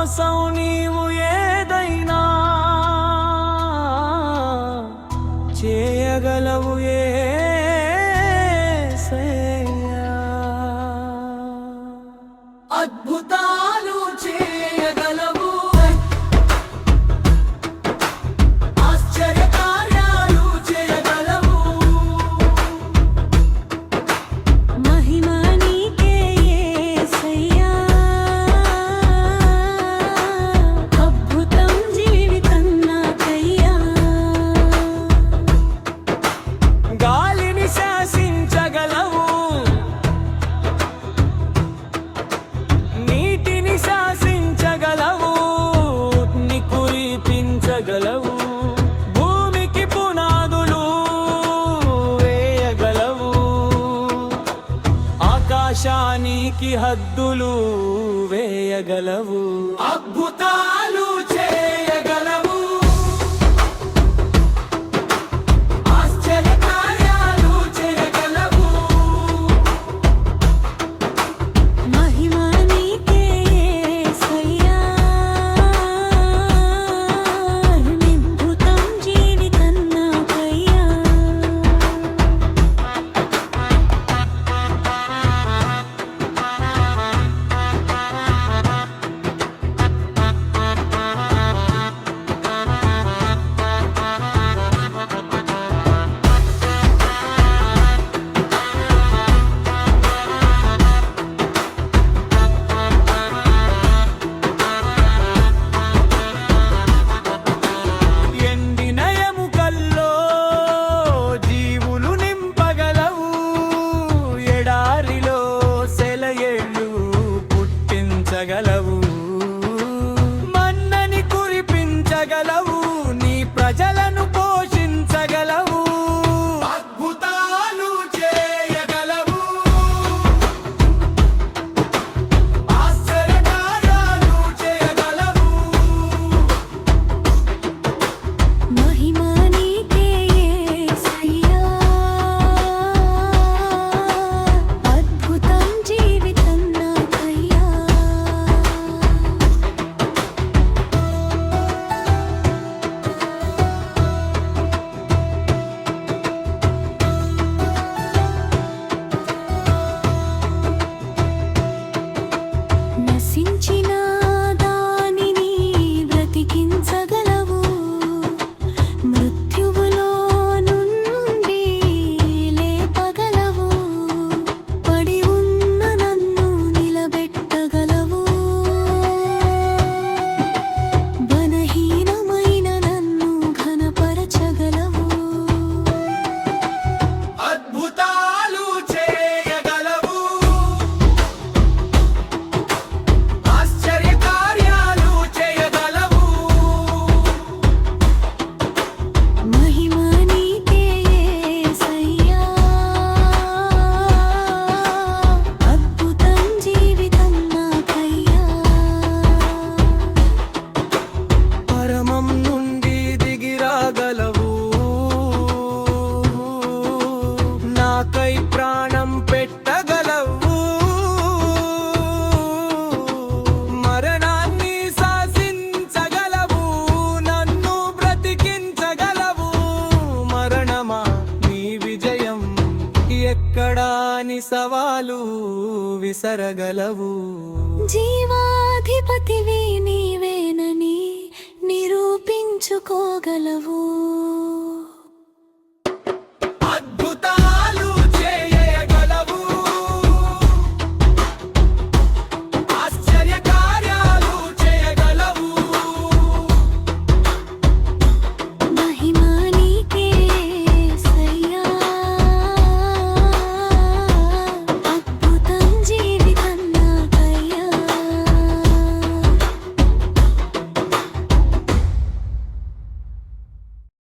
కోసం నీవు ఏదైనా చేయగలవు ఏ అద్భుతా హద్దులు వేయగలవు. అద్భుత la love. కాని సవాలు విసరగలవు. జీవాధిపతివి నీవేనని నిరూపించుకోగలవు.